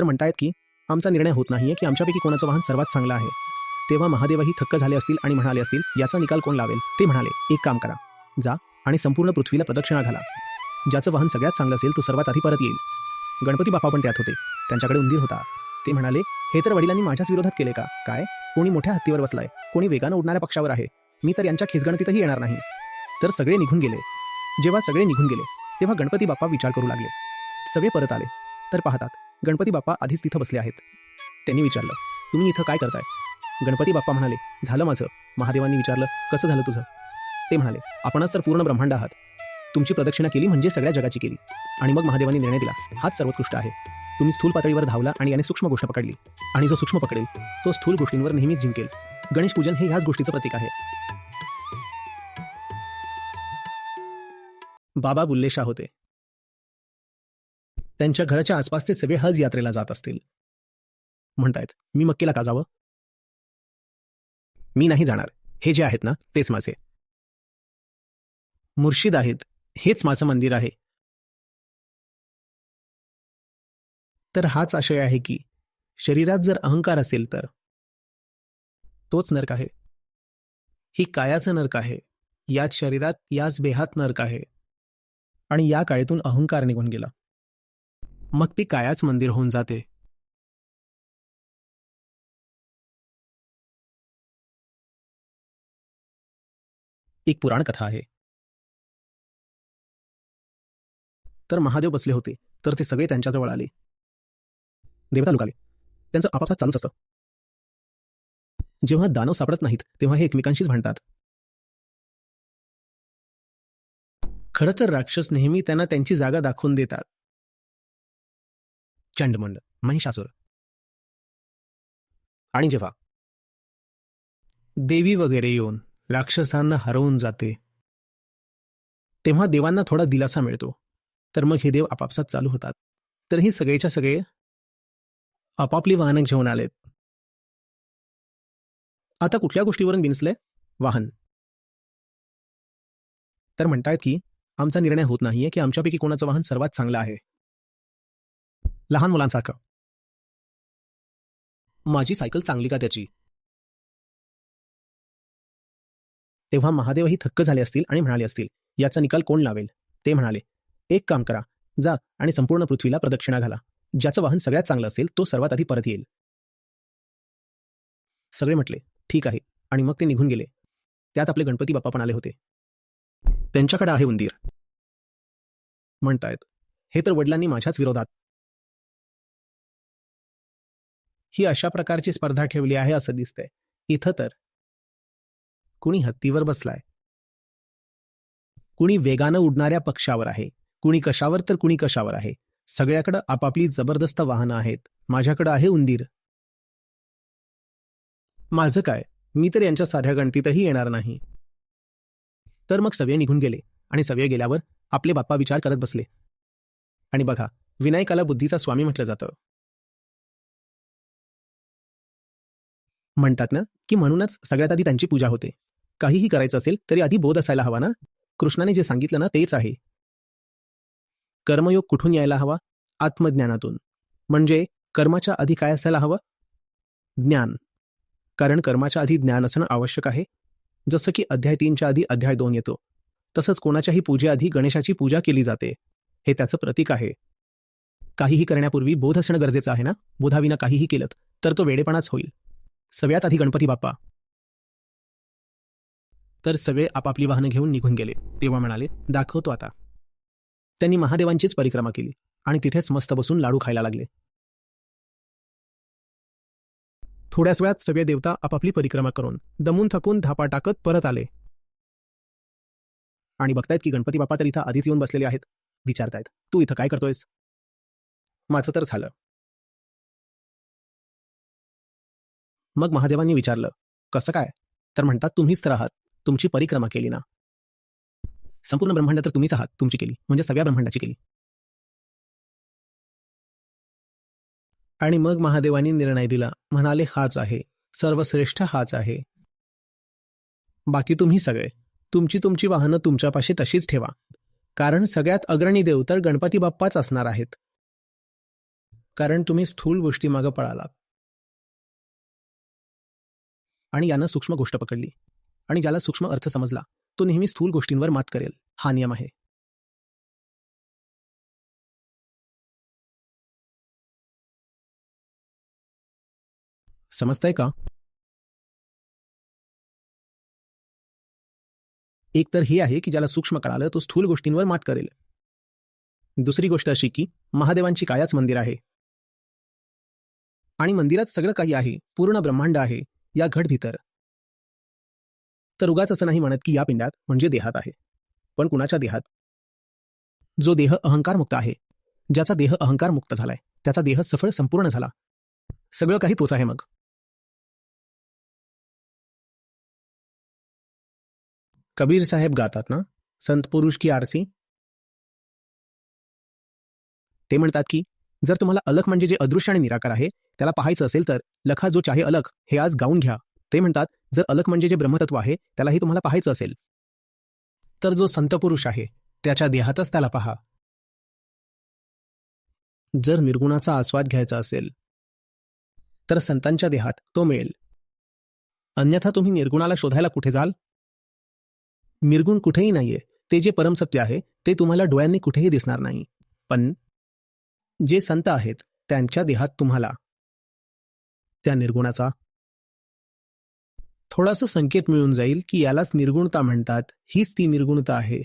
तर म्हणतायत की आमचा निर्णय होत नाहीये की आमच्यापैकी कोणाचं वाहन सर्वात चांगलं आहे. तेव्हा महादेवही थक्क झाले असतील आणि म्हणाले असतील याचा निकाल कोण लावेल? ते म्हणाले एक काम करा. जा आणि संपूर्ण पृथ्वीला प्रदक्षिणा घाला. ज्याचं वाहन सगळ्यात चांगलं असेल तो सर्वात आधी परत येईल. गणपती बाप्पा पण त्यात होते. त्यांच्याकडे उंदीर होता. ते म्हणाले हे तर वडिलांनी माझ्याच विरोधात केले का? काय? कोणी मोठ्या हत्तीवर बसलाय. कोणी वेगानं उडणाऱ्या पक्षावर आहे. मी तर यांच्या खिसगणतीतही येणार नाही. तर सगळे निघून गेले. जेव्हा सगळे निघून गेले तेव्हा गणपती बाप्पा विचार करू लागले. सगळे परत आले. तर पाहतात गणपती बाप्पा आधीच तिथं बसले आहेत. त्यांनी विचारलं तुम्ही इथं काय करताय? गणपती बाप्पा म्हणाले झालं माझं. महादेवांनी विचारलं कसं झालं तुझं? ते म्हणाले आपणच तर पूर्ण ब्रह्मांड आहात. तुमची प्रदक्षिणा केली म्हणजे सगळ्या जगाची केली. आणि मग महादेवांनी निर्णय दिला हाच सर्वोत्कृष्ट आहे. तुम्ही स्थूल पातळीवर धावला आणि याने सूक्ष्म गोष्ट पकडली. आणि जो सूक्ष्म पकडेल तो स्थूल गोष्टींवर नेहमीच जिंकेल. गणेश पूजन हे ह्याच गोष्टीचं प्रतीक आहे. बाबा बुल्लेशाह होते. त्यांच्या घराच्या आसपासचे सगळे हज यात्रेला जात असतील. म्हणतायत मी मक्केला का जावं? मी नाही जाणार. हे जे आहेत ना तेच माझे. मुर्शिद आहेत. हेच माझं मंदिर आहे. तर हाच आशय आहे की शरीरात जर अहंकार असेल तर? तोच नरक आहे. ही कायाचं नरक आहे. याच शरीरात याच बेहात नरक आहे. आणि या काळेतून अहंकार निघून गेला. मग ती कायाच मंदिर होऊन जाते. एक पुराण कथा आहे. तर महादेव बसले होते तर ते सगळे त्यांच्याजवळ आले. देवता लोक आले त्यांचं आपापसात चालूच असतं. जेव्हा दानव सापडत नाहीत तेव्हा हे एकमेकांशीच भांडतात. खरं तर राक्षस नेहमी त्यांना त्यांची जागा दाखवून देतात. चंडमंड महिषासूर आणि जेव्हा देवी वगैरे येऊन राक्षसांना हरवून जाते तेव्हा देवांना थोडा दिलासा मिळतो. तर मग हे देव आपापसात चालू होतात. तर ही सगळेच्या सगळे आपापली वाहनं घेऊन आलेत. आता कुठल्या गोष्टीवरून बिनसले? वाहन. तर म्हणतायत की आमचा निर्णय होत नाहीये की आमच्यापैकी कोणाचं वाहन सर्वात चांगलं आहे. लहान मुलांसारखं. माझी सायकल चांगली का त्याची? तेव्हा महादेवही थक्क झाले असतील आणि म्हणाले असतील याचा निकाल कोण लावेल? ते म्हणाले एक काम करा जा आणि संपूर्ण पृथ्वीला प्रदक्षिणा घाला. ज्याचं वाहन सगळ्यात चांगलं असेल तो सर्वात आधी परत येईल. सगळे म्हटले ठीक आहे. आणि मग ते निघून गेले. त्यात आपले गणपती बाप्पा पण आले होते. त्यांच्याकडे आहे उंदीर. म्हणतायत हे तर वडिलांनी माझ्याच विरोधात ही अशा प्रकारची स्पर्धा ठेवली आहे असं दिसतंय. इथं तर. कुणी हत्तीवर बसलाय? कुणी वेगानं उडणाऱ्या पक्षावर आहे? कुणी कशावर तर कुणी कशावर आहे? सगळ्याकडं आपापली जबरदस्त वाहनं आहेत. माझ्याकडं आहे उंदीर. माझं काय? मी तर यांच्या साध्या गणतीतही येणार नाही. तर मग सवय निघून गेले आणि सवय गेल्यावर आपले बाप्पा विचार करत बसले. आणि बघा विनायकाला बुद्धीचा स्वामी म्हटलं जातं. म्हणतात ना की म्हणूनच सगळ्यात आधी त्यांची पूजा होते. काहीही करायचं असेल तरी आधी बोध असायला हवा ना? कृष्णाने जे सांगितलं ना तेच आहे. कर्मयोग कुठून यायला हवा? आत्मज्ञानातून. म्हणजे कर्माच्या आधी काय असायला हवं? ज्ञान. कारण कर्माच्या आधी ज्ञान असणं आवश्यक आहे. जसं की अध्याय तीनच्या आधी अध्याय दोन येतो. तसंच कोणाच्याही पूजेआधी गणेशाची पूजा केली जाते. हे त्याचं प्रतीक आहे. काहीही करण्यापूर्वी बोध असणं गरजेचं आहे ना? बोधाविना काहीही केलं तर तो वेडेपणाच होईल. सगळ्यात आधी गणपती बाप्पा. तर सगळे आपापली वाहनं घेऊन निघून गेले. तेव्हा म्हणाले दाखवतो आता. त्यांनी महादेवांचीच परिक्रमा केली आणि तिथेच मस्त बसून लाडू खायला लागले. थोड्याच वेळात सगळे देवता आपापली परिक्रमा करून दमून थकून धापा टाकत परत आले. आणि बघतायत की गणपती बाप्पा तर इथं आधीच येऊन बसलेले आहेत. विचारतायत तू इथं काय करतोयस? माझं तर झालं. मग महादेवांनी विचारलं कसं काय? तर म्हणतात तुम्हीच तर आहात. तुमची परिक्रमा केली ना. संपूर्ण ब्रह्मांड तर तुम्हीच आहात. तुमची केली. म्हणजे सगळ्या ब्रह्मांडाची केली. आणि मग महादेवांनी निर्णय दिला म्हणाले हाच आहे. सर्वश्रेष्ठ हाच आहे. बाकी तुम्ही सगळे. तुमची तुमची वाहनं तुमच्यापाशी तशीच ठेवा. कारण सगळ्यात अग्रणी देव तर गणपती बाप्पाच असणार आहेत. कारण तुम्ही स्थूल गोष्टी मागं पळालात. आणि यानं सूक्ष्म गोष्ट पकडली. आणि ज्याला सूक्ष्म अर्थ समजला तो नेहमी स्थूल गोष्टींवर मात करेल. हा नियम आहे. समजतंय का? एक तर हे आहे की ज्याला सूक्ष्म कळालं तो स्थूल गोष्टींवर मात करेल. दुसरी गोष्ट अशी की महादेवांची कायाच मंदिर आहे. आणि मंदिरात सगळं काही आहे पूर्ण ब्रह्मांड आहे. या घट भीतर. तर उगाच असं नाही म्हणत की या पिंडात म्हणजे देहात आहे. पण कुणाच्या देहात? जो देह अहंकार मुक्त आहे ज्याचा देह अहंकार मुक्त झालाय त्याचा देह सफळ संपूर्ण झाला. सगळं काही तोच आहे मग. कबीर साहेब गातात ना? संत पुरुष की आरसी? ते म्हणतात की जर तुम्हाला अलख म्हणजे जे अदृश्य आणि निराकार आहे त्याला पाहायचं असेल तर लखा जो चाहे अलख हे आज गाऊन घ्या. ते म्हणतात जर अलख म्हणजे जे ब्रह्मतत्व आहे त्यालाही तुम्हाला पाहायचं असेल. तर जो संत पुरुष आहे त्याच्या देहातच त्याला पहा. जर निर्गुणाचा आस्वाद घ्यायचा असेल तर संतांच्या देहात तो मिळेल. अन्यथा तुम्ही निर्गुणाला शोधायला कुठे जाल? निर्गुण कुठेही नाहीये. ते जे परमसत्य आहे ते तुम्हाला डोळ्यांनी कुठेही दिसणार नाही. पण जे संत आहेत त्यांच्या देहात तुम्हाला. त्या निर्गुणाचा. थोडासा संकेत मिळून जाईल की यालाच निर्गुणता म्हणतात. हीच ती निर्गुणता आहे.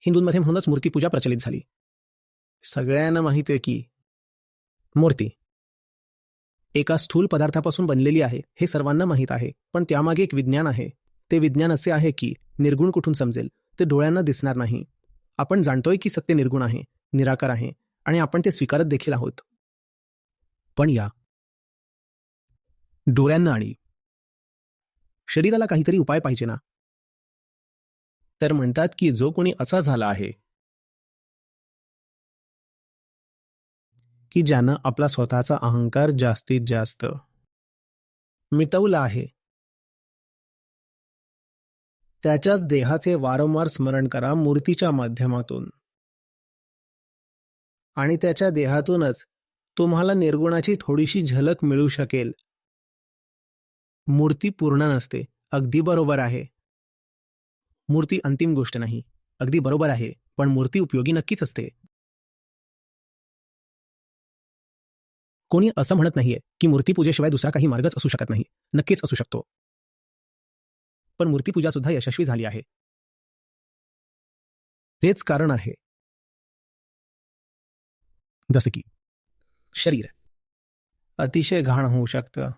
हिंदूंमध्ये म्हणूनच मूर्तीपूजा प्रचलित झाली. सगळ्यांना माहीत आहे की मूर्ती एका स्थूल पदार्थापासून बनलेली आहे हे सर्वांना माहीत आहे. पण त्यामागे एक विज्ञान आहे. ते विज्ञान असे आहे की निर्गुण कुठून समजेल? ते डोळ्यांना दिसणार नाही. आपण जाणतोय की सत्य निर्गुण आहे निराकार आहे आणि आपण ते स्वीकारत देखील आहोत. पण या. डोळ्यांना आणि. शरीराला काहीतरी उपाय पाहिजे ना? तर म्हणतात की जो कोणी असा झाला आहे. की ज्यानं आपला स्वतःचा अहंकार जास्तीत जास्त मिटवला आहे. त्याच्याच देहाचे वारंवार स्मरण करा मूर्तीच्या माध्यमातून. आणि त्याच्या देहातूनच तुम्हाला निर्गुणाची थोडीशी झलक मिळू शकेल. मूर्ती पूर्ण नसते अगदी बरोबर आहे. मूर्ती अंतिम गोष्ट नाही अगदी बरोबर आहे पण मूर्ती उपयोगी नक्कीच असते. कोणी असं म्हणत नाहीये की मूर्तीपूजेशिवाय दुसरा काही मार्गच असू शकत नाही नक्कीच असू शकतो. पण मूर्तीपूजा सुद्धा यशस्वी झाली आहे. हेच कारण आहे. जसं की शरीर. अतिशय घाण होऊ शकतं.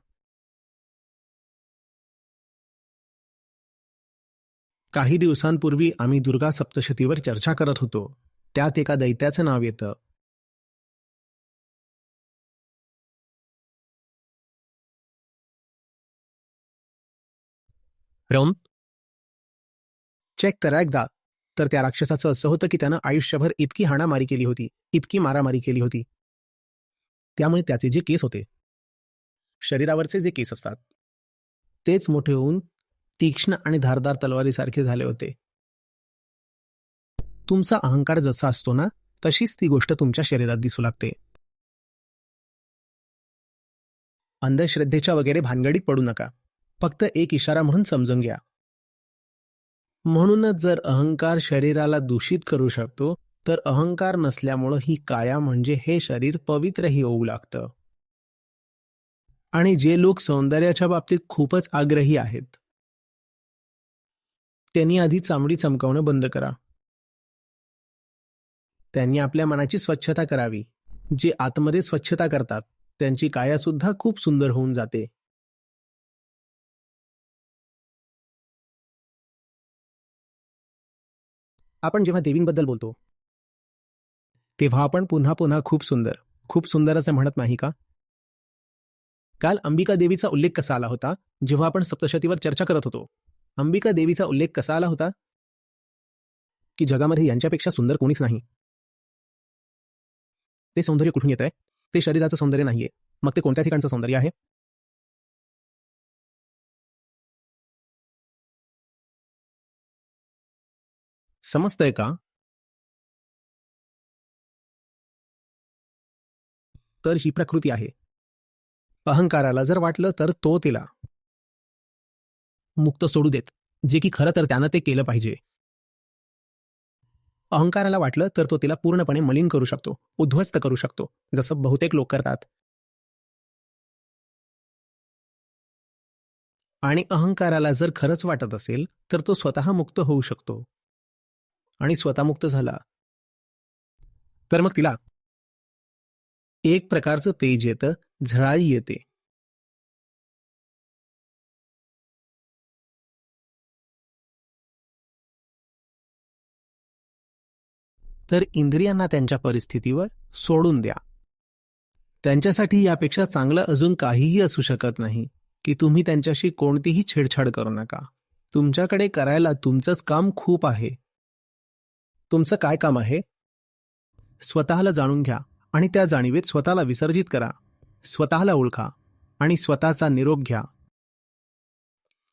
काही दिवसांपूर्वी आम्ही दुर्गा सप्तशतीवर चर्चा करत होतो. त्यात एका दैत्याचं नाव येतं. रौन? चेक करा एकदा. तर त्या राक्षसाचं असं होतं की त्यानं आयुष्यभर इतकी हाणामारी केली होती इतकी मारामारी केली होती. त्यामुळे त्याचे जे केस होते शरीरावरचे जे केस असतात तेच मोठे होऊन तीक्ष्ण आणि धारदार तलवारीसारखे झाले होते. तुमचा अहंकार जसा असतो ना तशीच ती गोष्ट तुमच्या शरीरात दिसू लागते. अंधश्रद्धेच्या वगैरे भानगडीत पडू नका. फक्त एक इशारा म्हणून समजून घ्या. म्हणूनच जर अहंकार शरीराला दूषित करू शकतो तर अहंकार नसल्यामुळं ही काया म्हणजे हे शरीर पवित्रही होऊ लागतं. आणि जे लोक सौंदर्याच्या बाबतीत खूपच आग्रही आहेत त्यांनी आधी चामडी चमकावणं बंद करा. त्यांनी आपल्या मनाची स्वच्छता करावी. जे आतमध्ये स्वच्छता करतात त्यांची काया सुद्धा खूप सुंदर होऊन जाते. आपण जेव्हा देवींबद्दल बोलतो तेव्हा आपण पुन्हा पुन्हा खूप सुंदर खूप सुंदर असं म्हणत नाही का? काल अंबिका देवीचा उल्लेख कसा आला होता जेव्हा आपण सप्तशतीवर चर्चा करत होतो अंबिका देवीचा उल्लेख कसा आला होता? की जगामध्ये यांच्यापेक्षा सुंदर कोणीच नाही. ते सौंदर्य कुठून येत आहे ते शरीराचं सौंदर्य नाहीये. मग ते कोणत्या ठिकाणचं सौंदर्य आहे? समजतंय का? तर ही प्रकृती आहे. अहंकाराला जर वाटलं तर तो तिला मुक्त सोडू देत जे की खरं तर त्यानं ते केलं पाहिजे. अहंकाराला वाटलं तर तो तिला पूर्णपणे मलिन करू शकतो उद्ध्वस्त करू शकतो जसं बहुतेक लोक करतात. आणि अहंकाराला जर खरंच वाटत असेल तर तो स्वतः मुक्त होऊ शकतो. आणि स्वतःमुक्त झाला. तर मग तिला एक प्रकारचं तेज येतं झळाळी येते. तर इंद्रियांना त्यांच्या परिस्थितीवर सोडून द्या. त्यांच्यासाठी यापेक्षा चांगलं अजून काहीही असू शकत नाही की तुम्ही त्यांच्याशी कोणतीही छेडछाड करू नका. तुमच्याकडे करायला तुमचंच काम खूप आहे. तुमचं काय काम आहे? स्वतःला जाणून घ्या आणि त्या जाणीवेत स्वतःला विसर्जित करा. स्वतःला ओळखा आणि स्वतःचा निरोप घ्या.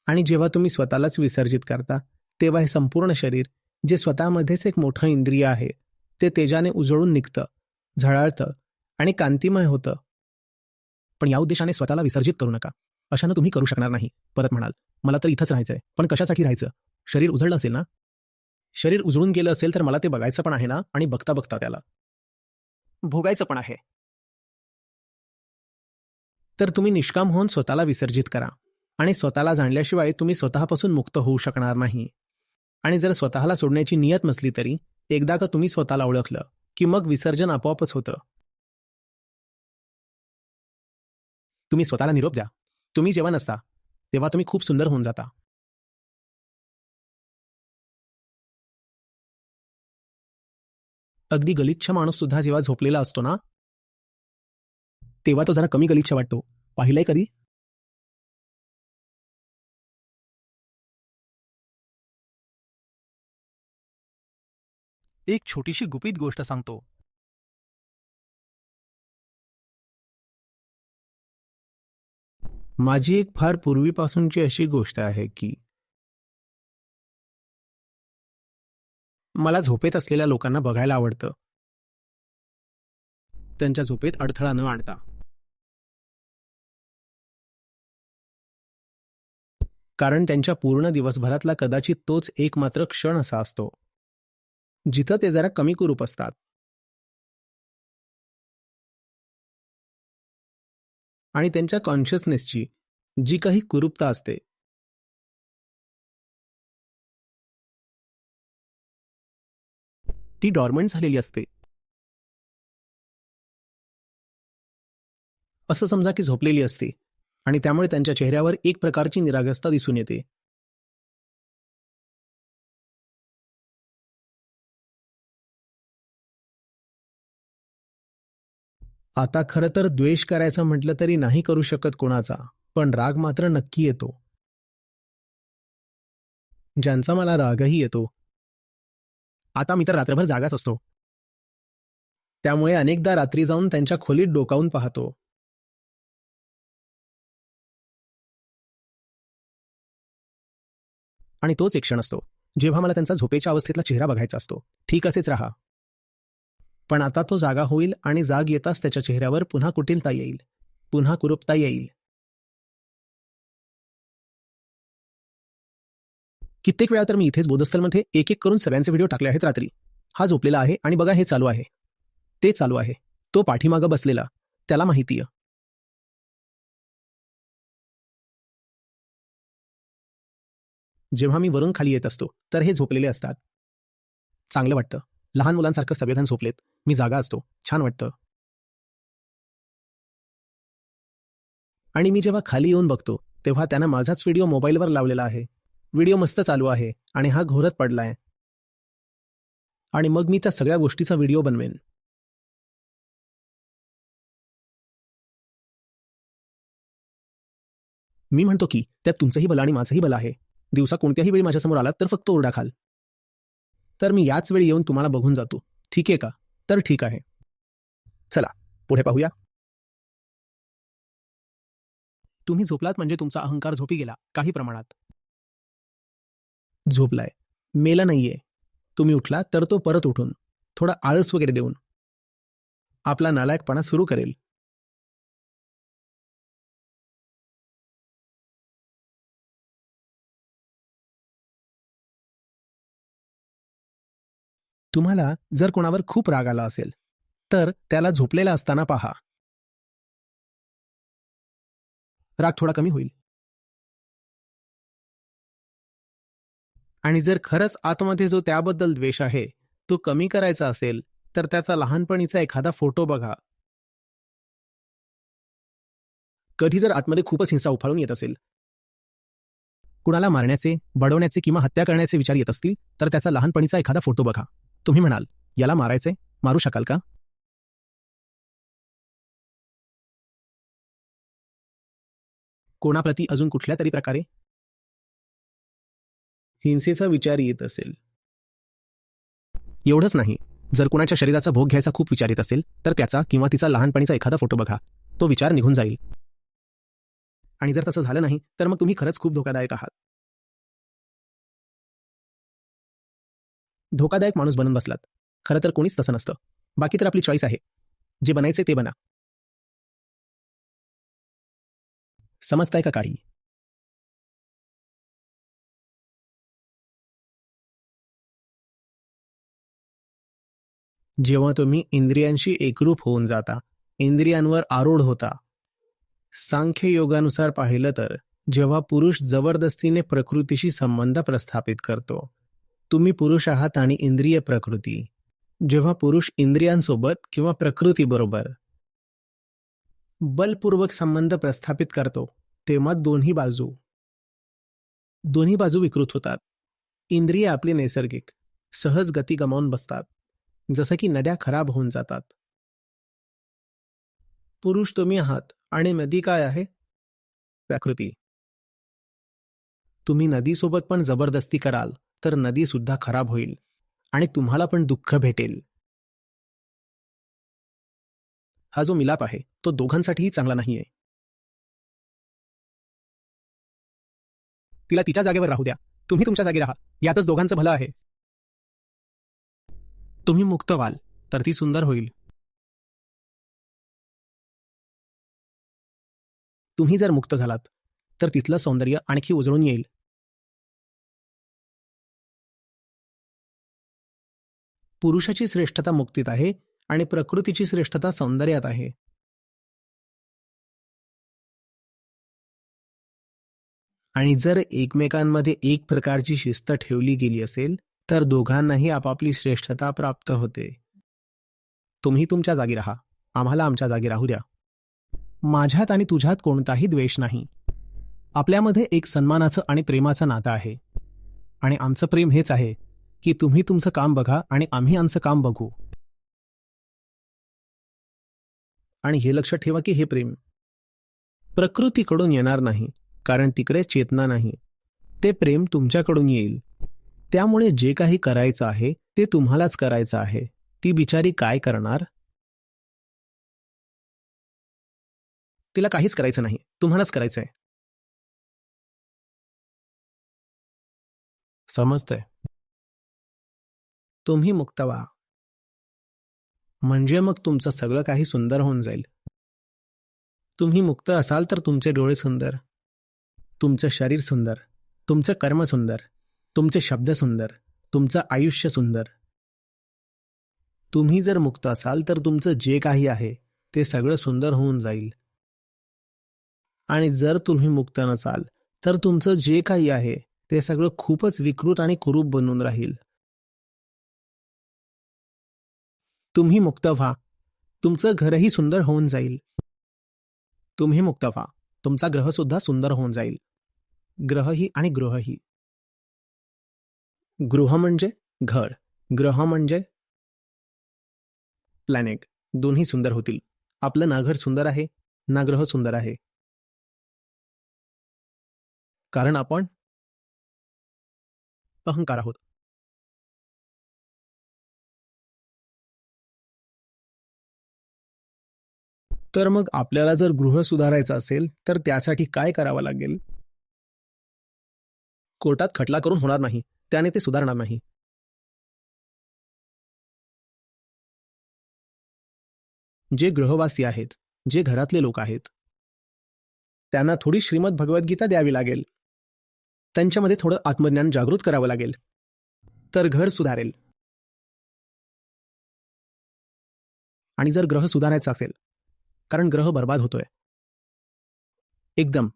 आणि जेव्हा तुम्ही स्वतःलाच विसर्जित करता तेव्हा हे संपूर्ण शरीर जे स्वतःमध्येच एक मोठं इंद्रिय आहे ते तेजाने उजळून निघतं झळाळतं आणि कांतिमय होतं. पण या उद्देशाने स्वतःला विसर्जित करू नका. अशानं तुम्ही करू शकणार नाही. परत म्हणाल मला तर इथंच राहायचंय. पण कशासाठी राहायचं? शरीर उजळलं असेल ना? शरीर उजळून गेलं असेल तर मला ते बघायचं पण आहे ना आणि बघता बघता त्याला. भोगायचं पण आहे. तर तुम्ही निष्काम होऊन स्वतःला विसर्जित करा आणि स्वतःला जाणल्याशिवाय तुम्ही स्वतःपासून मुक्त होऊ शकणार नाही. आणि जर स्वतःला सोडण्याची नियत नसली तरी एकदा का तुम्ही स्वतःला ओळखलं की मग विसर्जन आपोआपच होतं. तुम्ही स्वतःला निरोप द्या. तुम्ही जेव्हा नसता तेव्हा तुम्ही खूप सुंदर होऊन जाता. अगदी गलिच्छ माणूस सुद्धा जेव्हा झोपलेला असतो ना तेव्हा तो जरा कमी गलिच्छ वाटतो. पाहिलंय कधी? एक छोटीशी गुपित गोष्ट सांगतो. माझी एक फार पूर्वीपासूनची अशी गोष्ट आहे की मला झोपेत असलेल्या लोकांना बघायला आवडतं. त्यांच्या झोपेत अडथळा न आणता. कारण त्यांच्या पूर्ण दिवसभरातला कदाचित तोच एकमात्र क्षण असा असतो. जिथं ते जरा कमी कुरूप असतात. आणि त्यांच्या कॉन्शियसनेसची जी काही कुरूपता असते ती डॉर्मंट झालेली असते. असं समजा की झोपलेली असते आणि त्यामुळे त्यांच्या चेहऱ्यावर एक प्रकारची निरागस्ता दिसून येते. आता खरं तर द्वेष करायचं म्हटलं तरी नाही करू शकत कोणाचा पण राग मात्र नक्की येतो. ज्यांचा मला रागही येतो आता मी तर रात्रभर जागाच असतो. त्यामुळे अनेकदा रात्री जाऊन त्यांच्या खोलीत डोकावून पाहतो. आणि तोच एक क्षण असतो जेव्हा मला त्यांचा झोपेच्या अवस्थेतला चेहरा बघायचा असतो. ठीक असेच राहा. पण आता तो जागा होईल आणि जाग येताच त्याच्या चेहऱ्यावर पुन्हा कुटिलता येईल. पुन्हा कुरुपता येईल. कित्येक वेळा तर मी इथेच बोधस्थलमध्ये एक एक करून सगळ्यांचे व्हिडिओ टाकले आहेत रात्री. हा झोपलेला आहे आणि बघा हे चालू आहे. ते चालू आहे. तो पाठीमागं बसलेला. त्याला माहितीय जेव्हा मी वरून खाली येत असतो तर हे झोपलेले असतात. चांगलं वाटतं. लहान मुलांसारखं सगळेजण झोपलेत. मी जागा असतो. छान वाटतं. आणि मी जेव्हा खाली येऊन बघतो तेव्हा त्यानं माझाच व्हिडिओ मोबाईलवर लावलेला आहे. व्हिडिओ मस्त चालू आहे आणि हा घोरत पडलाय. आणि मग मी त्या सगळ्या गोष्टीचा व्हिडिओ बनवेन. मी म्हणतो की त्यात तुमचंही बला आणि माझंही बल आहे. दिवसा कोणत्याही वेळी माझ्यासमोर आलात तर फक्त ओरडा खाल. तर मी याच वेळी येऊन तुम्हाला बघून जातो. ठीक आहे का? तर ठीक आहे. चला पुढे पाहूया. तुम्ही झोपलात म्हणजे तुमचा अहंकार झोपी गेला काही प्रमाणात. झोपलाय. मेला नाहीये. तुम्ही उठला तर तो परत उठून. थोडा आळस वगैरे देऊन. आपला नालायकपणा सुरू करेल. तुम्हाला जर कोणावर खूप राग आला असेल तर त्याला झोपलेला असताना पहा. राग थोडा कमी होईल. आणि जर खरंच आतमध्ये जो त्याबद्दल द्वेष आहे तो कमी करायचा असेल तर त्याचा लहानपणीचा एखादा फोटो बघा. कधी जर आतमध्ये खूपच हिंसा उफाळून येत असेल. कुणाला मारण्याचे बडवण्याचे किंवा हत्या करण्याचे विचार येत असतील तर त्याचा लहानपणीचा एखादा फोटो बघा. तुम्ही म्हणाल याला मारायचे मारू शकाल का? कोणाप्रती अजून कुठल्या तरी प्रकारे हिंसेचा विचार येत असेल. एवढंच नाही. जर कुणाच्या शरीराचा भोग घ्यायचा खूप विचार येत असेल तर त्याचा किंवा तिचा लहानपणीचा एखादा फोटो बघा. तो विचार निघून जाईल. आणि जर तसं झालं नाही तर मग तुम्ही खरंच खूप धोकादायक आहात. धोकादायक माणूस बनून बसलात. खरं तर कोणीच तसं नसतं. बाकी तर आपली चॉईस आहे. जे बनायचे ते बना. समजताय का काही जेव्हा तुम्ही इंद्रियांशी एकरूप होऊन जाता इंद्रियांवर आरूढ होता. सांख्य योगानुसार पाहिलं तर जेव्हा पुरुष जबरदस्तीने प्रकृतीशी संबंध प्रस्थापित करतो तुम्ही पुरुष आहात आणि इंद्रिय प्रकृती. जेव्हा पुरुष इंद्रियांसोबत किंवा प्रकृतीबरोबर बलपूर्वक संबंध प्रस्थापित करतो तेव्हा दोन्ही बाजू दोन्ही बाजू विकृत होतात. इंद्रिय आपली नैसर्गिक सहज गती गमावून बसतात. जसं की नद्या खराब होऊन जातात. पुरुष तुम्ही आहात आणि नदी काय आहे? प्रकृती तुम्ही नदीसोबत पण जबरदस्ती कराल तर नदी सुद्धा खराब होईल आणि तुम्हाला पण दुःख भेटेल. हा जो मिलाप आहे तो दोघांसाठीही चांगला नाहीये. तिला तिच्या जागेवर राहू द्या. तुम्ही तुमच्या जागी राहा यातच दोघांचं भलं आहे. तुम्ही मुक्त व्हाल तर ती सुंदर होईल. तुम्ही जर मुक्त झालात तर तिथलं सौंदर्य आणखी उजळून येईल. पुरुषाची श्रेष्ठता मुक्तीत आहे आणि प्रकृतीची श्रेष्ठता सौंदर्यात आहे. आणि जर एकमेकांमध्ये एक प्रकारची शिस्त ठेवली गेली असेल तर दोघांनाही आपापली श्रेष्ठता प्राप्त होते. तुम्ही तुमच्या जागी राहा. आम्हाला आमच्या जागी राहू द्या. माझ्यात आणि तुझ्यात कोणताही द्वेष नाही. आपल्यामध्ये एक सन्मानाचं आणि प्रेमाचं नातं आहे. आणि आमचं प्रेम हेच आहे की तुम्ही तुमचं काम बघा आणि आम्ही आमचं काम बघू. आणि हे लक्षात ठेवा की हे प्रेम प्रकृतीकडून येणार नाही कारण तिकडे चेतना नाही. ते प्रेम तुमच्याकडून येईल. त्यामुळे जे काही करायचं आहे ते तुम्हालाच करायचं आहे. ती बिचारी काय करणार? तिला काहीच करायचं नाही. तुम्हालाच करायचंय. समजतंय. तुम्ही मुक्त व्हा. म्हणजे मग तुमचं सगळं काही सुंदर होऊन जाईल. तुम्ही मुक्त असाल तर तुमचे डोळे सुंदर. तुमचं शरीर सुंदर. तुमचं कर्म सुंदर. तुमचे शब्द सुंदर तुमचं आयुष्य सुंदर. तुम्ही जर मुक्त असाल तर तुमचं जे काही आहे ते सगळं सुंदर होऊन जाईल. आणि जर तुम्ही मुक्त नसाल तर तुमचं जे काही आहे ते सगळं खूपच विकृत आणि कुरूप बनून राहील. तुम्ही मुक्त व्हा. तुमचं घरही सुंदर होऊन जाईल. तुम्ही मुक्त व्हा. तुमचा ग्रह सुद्धा सुंदर होऊन जाईल. ग्रहही आणि गृहही. गृह म्हणजे घर ग्रह म्हणजे प्लॅनेट दोन्ही सुंदर होतील. आपलं ना घर सुंदर आहे ना ग्रह सुंदर आहे. कारण आपण अहंकार आहोत. तर मग आपल्याला जर गृह सुधारायचं असेल तर त्यासाठी काय करावं लागेल? कोर्टात खटला करून होणार नाही. त्याने ते सुधारणार नाही. जे ग्रहवासी आहेत जे घरातले लोक आहेत त्यांना थोडी श्रीमद भगवद्गीता द्यावी लागेल. त्यांच्यामध्ये थोडं आत्मज्ञान जागृत करावं लागेल. तर घर सुधारेल. आणि जर ग्रह सुधारायचा असेल कारण ग्रह बर्बाद होतोय. एकदम.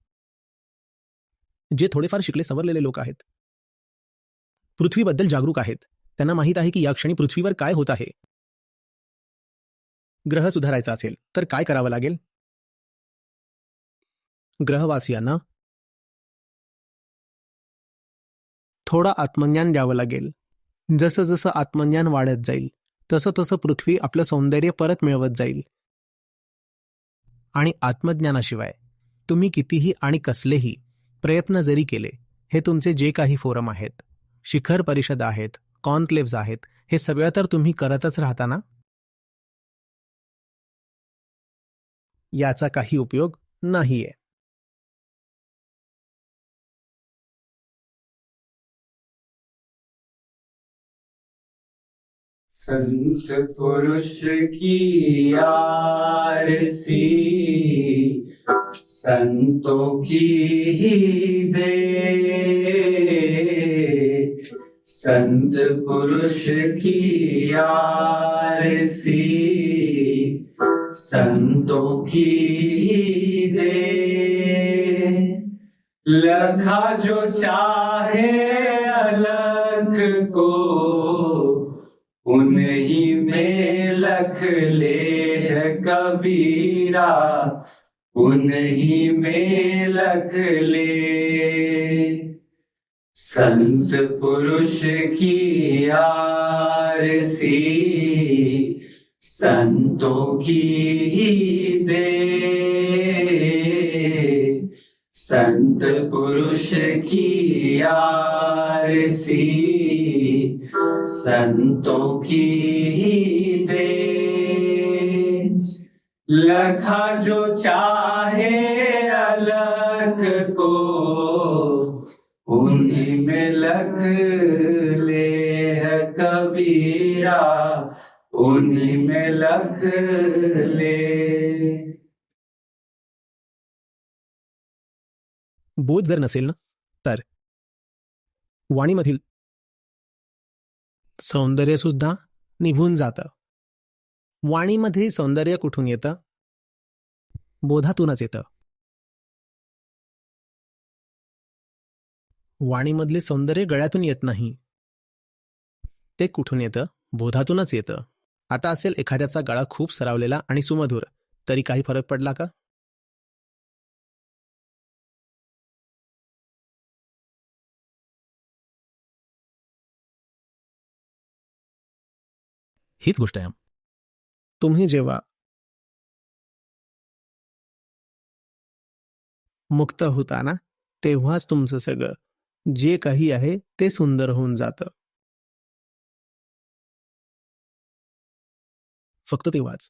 जे थोडेफार शिकले सवरलेले लोक आहेत पृथ्वीबद्दल जागरूक आहेत. त्यांना माहीत आहे की या क्षणी पृथ्वीवर काय होत आहे. ग्रह सुधारायचा असेल तर काय करावं लागेल? ग्रहवासियांना थोडं आत्मज्ञान द्यावं लागेल. जसं जसं आत्मज्ञान वाढत जाईल तसं तसं पृथ्वी आपलं सौंदर्य परत मिळवत जाईल. आणि आत्मज्ञानाशिवाय तुम्ही कितीही आणि कसलेही प्रयत्न जरी केले हे तुमचे जे काही फोरम आहेत. शिखर परिषद आहेत कॉन्क्लेव्ज आहेत हे सगळं तर तुम्ही करतच राहता ना? याचा काही उपयोग नाहीये. संत पुरुष की आरसी संतों की ही दे संत पुरुष की आरसी, संतों की ही दे। लखा जो चाहे अलख को, उन्हीं में लख ले कबीरा। उन्हीं में लख ले संत पुरुष की आरसी, संतों की ही दे। संत पुरुष की आरसी, संतों की ही दे। लखा जो चाहे अलख को उन्हीं में लख ले है कबीरा उन्हीं में लख ले बोध जर नसेल ना तर? वाणीमधील सौंदर्य सुद्धा निभून जातं. वाणीमध्ये सौंदर्य कुठून येतं? बोधातूनच येतं. वाणीमधले सौंदर्य गळ्यातून येत नाही. ते कुठून येतं? बोधातूनच येतं. आता असेल एखाद्याचा गळा खूप सरावलेला आणि सुमधुर. तरी काही फरक पडला का? हीच गोष्ट आहे. तुम्ही जेव्हा मुक्त होता ना तेव्हाच तुमचं सगळं जे काही आहे ते सुंदर होऊन जातं. फक्त तेव्हाच